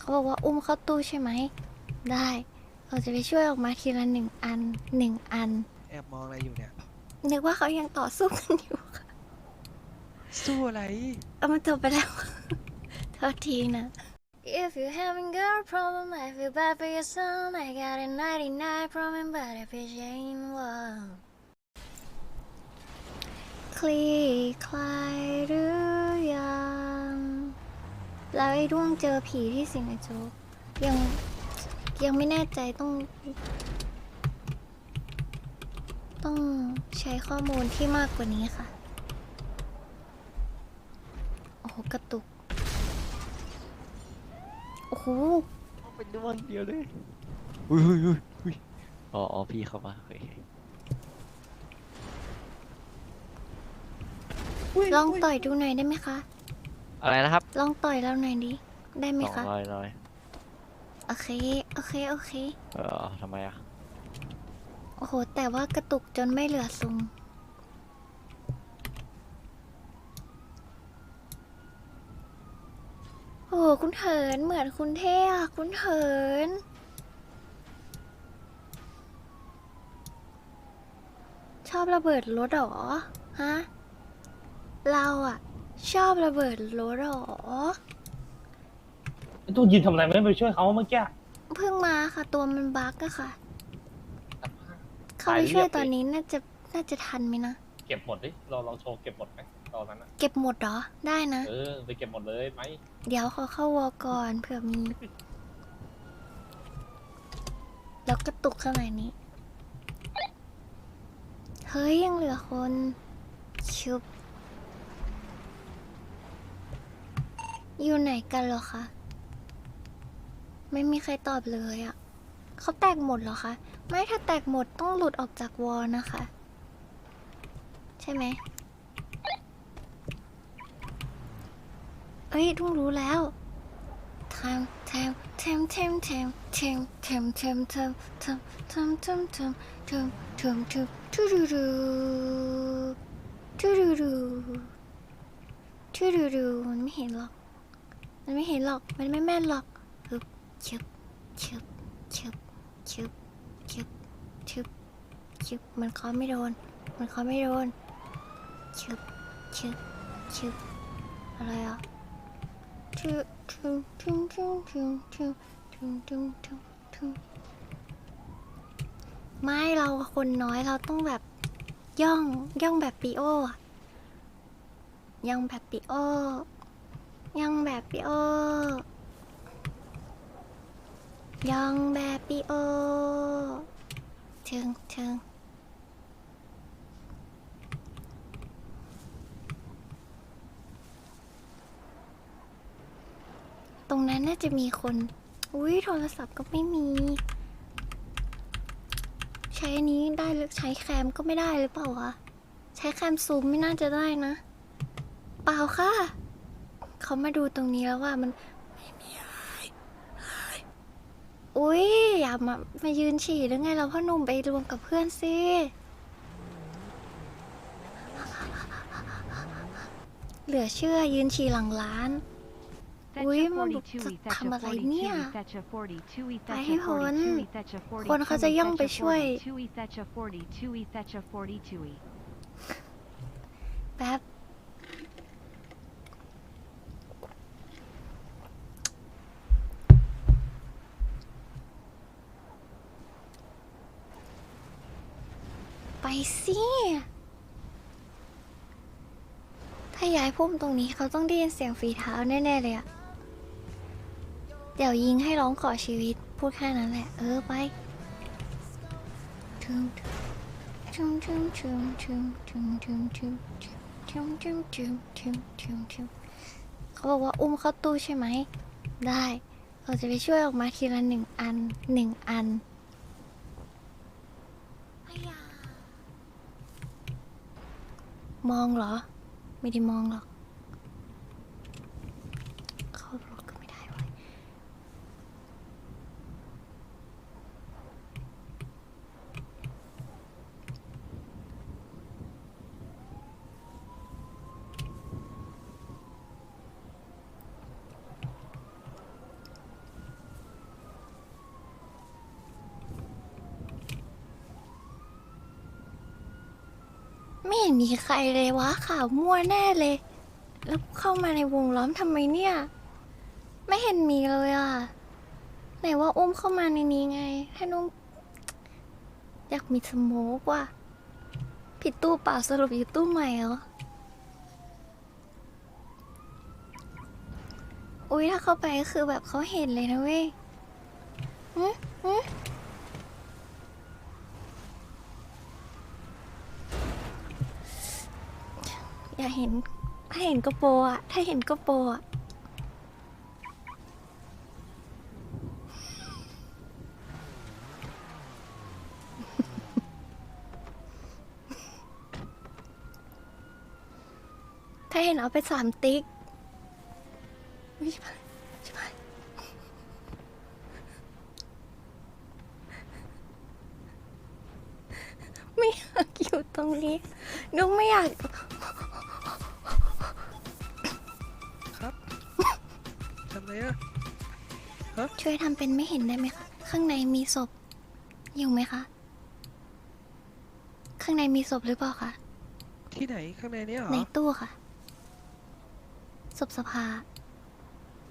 เขาบอกว่าอุ้มเข้าตู้ใช่ไหม ได้ เราจะไปช่วยออกมาทีละหนึ่งอันหนึ่งอัน แอบมองอะไรอยู่เนี่ย นึกว่าเขายังต่อสู้กันอยู่ค่ะสู้อะไร เอามันจบไปแล้ว โทษทีนะ If you having girl problem I feel bad for your son I got a 99 problem but if it ain't one คลี่คลายหรือยัง แล้วไอ้ด้วงเจอผีที่สิงไอโจ๊กยังยังไม่แน่ใจต้อง ต้องใช้ข้อมูลที่มากกว่านี้ค่ะ โอ้โห กระตุก โอ้โหเป็นดวงเดียวเลยอุ้ยอุ้ยอุ้ยอุ้ยอ๋ออ๋อพี่เข้ามาโอเคลองต่อยดูหน่อยได้ไหมคะ อะไรนะครับลองต่อยเราหน่อยดิ ได้ไหมสองคะร้อยร้อยโอเค โอเค โอเค เออทำไมอะโอ้โห แต่ว่ากระตุกจนไม่เหลือทรงโอ้โหคุณเหินเหมือนคุณเท่อะคุณเหิน ชอบระเบิดรถเหรอ ฮะ เราอะ ชอบระเบิดรถเหรอ ตู้ยืนทำอะไรไม่ไปช่วยเขาเมื่อกี้ เพิ่งมาค่ะ ตัวมันบั๊กอะค่ะ เข้าตายไปเรียบช่วยตอนเลยนี้น่าจะน่าจะทันไหมนะ เก็บหมดดิเราลองโชว์เก็บหมดไหมตอนนั้นนะเก็บหมดเหรอ ได้นะ เออไปเก็บหมดเลยไหม เดี๋ยวขอเข้าวอก่อนเผื่อมี แล้วกระตุกขนาดนี้ เฮ้ยยังเหลือคน ชุบ อยู่ไหนกันเหรอคะ ไม่มีใครตอบเลยอะ่ะ เขาแตกหมดเหรอคะ ไม่ถ้าแตกหมดต้องหลุดออกจากวอลนะคะ ใช่ไหมเอ้ยทุ่งรู้แล้วทำทำทำทำทำทำทำทำทำทำทำทำทำทำทำทำทูดูดูทูดูดูทูดูดูมันไม่เห็นหรอก มันไม่เห็นหรอก มันไม่แม่นหรอกฮึบชึบชึบชึบชึบชึบชึบชึบมันเคาะไม่โดน มันเคาะไม่โดนชึบชึบชึบอะไรอะทูทูทูทูทูทูทูทูทูทูไม่เราคนน้อยเราต้องแบบย่องย่องแบบปีโออะย่องแบบปีโอ ย่องแบบปีโอย่องแบบปีโอถึงถึงตรงนั้นน่าจะมีคน อุ้ยโทรศัพท์ก็ไม่มี ใช้อันนี้ได้หรือใช้แคมก็ไม่ได้หรือเปล่าวะ ใช้แคมซูมไม่น่าจะได้นะ เปล่าค่ะ เขามาดูตรงนี้แล้วว่ามันไม่มีอะไรอุ้ยอย่ามามายืนฉี่หรือไงเราพ่อหนุ่มไปรวมกับเพื่อนสิ เหลือเชื่อยืนฉี่หลังร้าน อุ๊ยมันแบบจะทำอะไรเนี่ย ไปให้พ้นคนเขาจะย่องไปช่วย แป๊บ ไปสิ ถ้าย้าย พุ่มตรงนี้เขาต้องได้ยินเสียงฝีเท้าแน่ๆเลยอะเดี๋ยวยิงให้ร้องขอชีวิต พูดแค่นั้นแหละ เออไปทุมทุมทุมทุมทุมทุมทุมทุมทุมทุมทุมทุมทุมทุมเขาบอกว่าอุ้มเข้าตู้ใช่ไหม ได้ เราจะไปช่วยออกมาทีละหนึ่งอันหนึ่งอันอ้ยามองเหรอ ไม่ได้มองหรอก เข้ารถก็ไม่ได้เว้ย ไม่เห็นมีใครเลยวะข่าวมั่วแน่เลย แล้วเข้ามาในวงล้อมทำไมเนี่ย ไม่เห็นมีเลยอะ ไหนว่าอุ้มเข้ามาในนี้ไงให้น้องอยากมีสโมกว่ะผิดตู้เปล่าสรุปอยู่ตู้ใหม่เหรอ อุ้ยถ้าเข้าไปก็คือแบบเขาเห็นเลยนะเว้ยหึหึอ ย่าเห็น ถ้าเห็นก็โปรอะถ้าเห็นก็โปรอะถ้าเห็นเอาไปสามติ๊กอุ๊ยชิบหายชิบหายไม่อยากอยู่ตรงนี้นุ๊กไม่อยาก ทำไรอะช่วยทำเป็นไม่เห็นได้ไหมคะ ข้างในมีศพ อยู่ไหมคะ ข้างในมีศพหรือเปล่าคะ ที่ไหนข้างในเนี้ยเหรอในตู้ค่ะ ศพสภา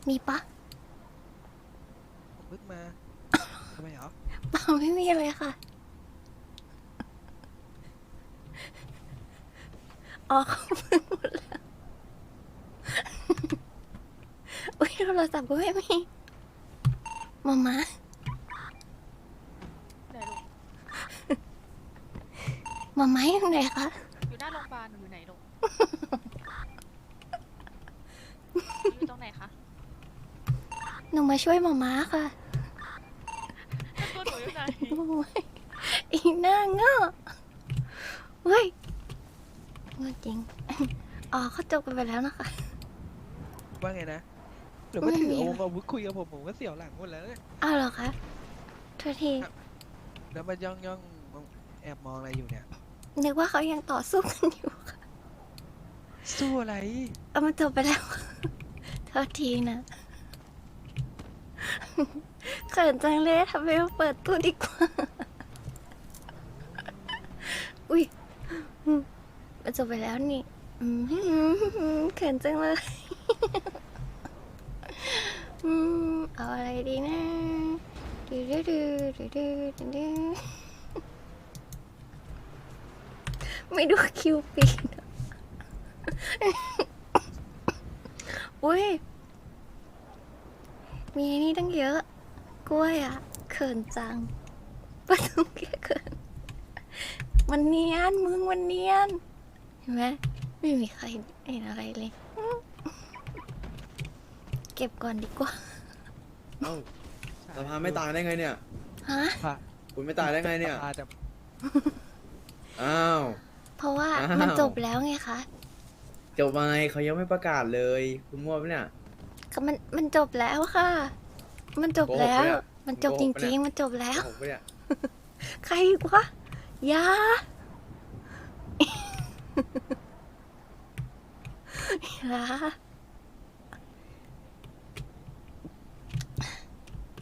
มีปะผมเพิ่งมาทำไมเหรอเปล่าไม่มีเลยค่ะ อ๋อเขาเพิ่งหมดแล้ว อุ้ย โทรศัพท์ก็ไม่มีมามาไหนลูกมามาอยู่ไหนคะอยู่หน้าโรงพยาบาลหนูอยู่ไหนลูก อยู่ตรงไหนคะหนูมาช่วยมามาค่ะตัวหนูอยู่ไหนโอ้ยอีหน้าเงาเฮ้ยเงาจริง อ๋อเขาจบกันไปแล้วนะคะ ว่าไงนะ หรือว่าถือไม่มีเอาวงอาวุธคุยกับผมผมก็เสียวหลังหมดแล้วเนี่ยอ้าวเหรอคะโทษทีแล้วมาย่องย่องมองแอบมองอะไรอยู่เนี่ย นึกว่าเขายังต่อสู้กันอยู่ค่ะสู้อะไร เอามันจบไปแล้วโทษทีนะเขินจังเลยทำไมมาเปิดตู้ดีกว่า อุ้ยอืมมันจบไปแล้วนี่อืมเขินจังเลยอืมเอาอะไรดีนะดูดูดูดูดูดูดูไม่ดูคิวปีดอะอุ้ย มีไอ้นี่ตั้งเยอะ กล้วยอะ เขินจังปะตุ้งเกี้ยเขินมันเนียน มึงมันเนียน เห็นไหมไม่มีใครเห็นอะไรเลย เก็บก่อนดีกว่า เอ้าสภาไม่ตายได้ไงเนี่ย ฮะพระคุณไม่ตายได้ไงเนี่ย พาแต่อ้าว เพราะว่าอ้าว มันจบแล้วไงคะ จบมาไงเขายังไม่ประกาศเลย คุณมั่วปะเนี่ย ก็มันมันจบแล้วค่ะ มันจบแล้ว โกหกปะเนี่ยมันจบโกจหกปะเนี่ริง ย ๆ มันจบแล้ว ผมปะเนี่ยใครอีกวะอยา อยาอืม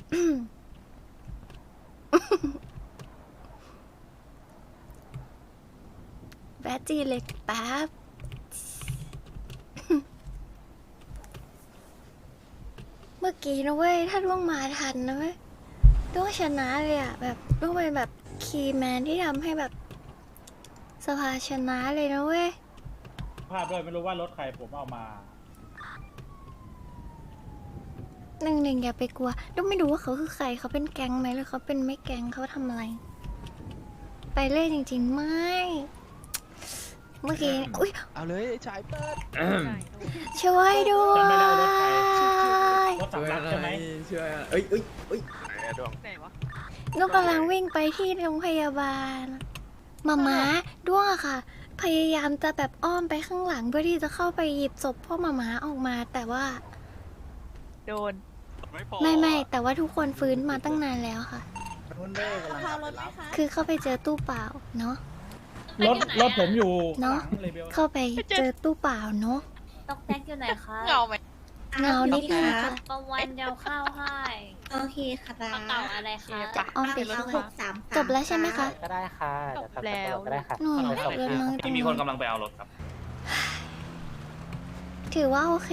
แบจีเล็กแป๊บเมื่อกี้นะเว้ย ถ้าล่วงมาทันนะเว้ยต้องชนะเลยอะแบบต้องเป็นแบบคีย์แมนที่ทำให้แบบ สภาชนะเลยนะเว้ย ภาพด้วยไม่รู้ว่ารถใครผมเอามา หนึ่งหนึ่งอย่าไปกลัวต้องไม่รู้ว่าเขาคือใครเขาเป็นแก๊งไหมหรือเขาเป็นไม่แก๊งเขาทำอะไร ไปเล่นจริงๆ ไม่ เมื่อกี้อุ้ยเอาเลยไอ้ชายเปิดไหนลูกช่วยด้วยจำไม่ได้รถใครรถช่สามวยหลัอะกไรใช่ไหมช่วยอะไรเอ้ยเอ้ยเอ้ยไหนวะนกกำลังวิ่งไปที่โรงพยาบาลมาม้าด้วงอะค่ะ พยายามจะแบบอ้อมไปข้างหลังเพื่อที่จะเข้าไปหยิบศพพ่อมาม้าออกมาแต่ว่า โดนไม่ไม่แต่ว่าทุกคนฟื้นมาตั้งนานแล้วค่ะ คือเข้าไปเจอตู้เปล่าเนาะ รถรถผมอยู่เนอะหลังเลเบลเข้าไปเจอตู้เปล่าเนาะตอกแท็กอยู่ไหนคะเหงาไหมเงานิดนึงค่ะกลางวันเดียวข้าวให้โอเคค่ะกระเป๋าอะไรคะปะอ้อมไปเก้าแล้วหกสามจบแล้วใช่ไหมคะก็ได้ค่ะจบแล้วก็ได้ค่ะหนูเอาไปส่งเรียนน้อยตรงมีคนนี้กำลังไปเอารถครับ ถือว่าโอเค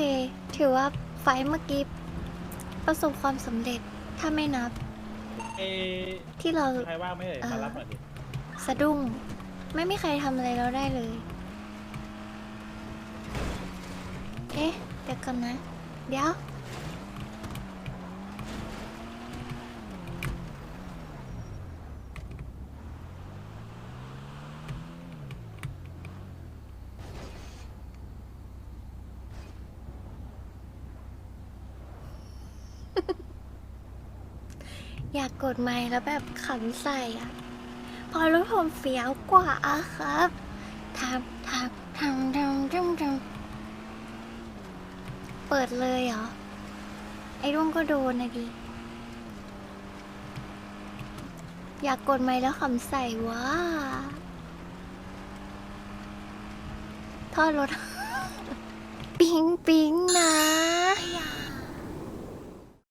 ถือว่าไฟล์เมื่อกี้ ประสบความสำเร็จถ้าไม่นับเอ๊ะที่เรา ใครว่างไม่เอ่ยมารับหน่อยดิสะดุ้ง ไม่มีใครทำอะไรเราได้เลย เอ๊ะเดี๋ยวก่อนนะ เดี๋ยว อยากกดไมค์แล้วแบบขำใส่อะพอรู้ผมเฟี้ยวกว่าอะครับทำทำทำทำทำทำเปิดเลยเหรอ ไอ้ร่วงก็โดนนะดิ อยากกดไมค์แล้วขำใส่ว่าทอดรถ ปิงปิงนะ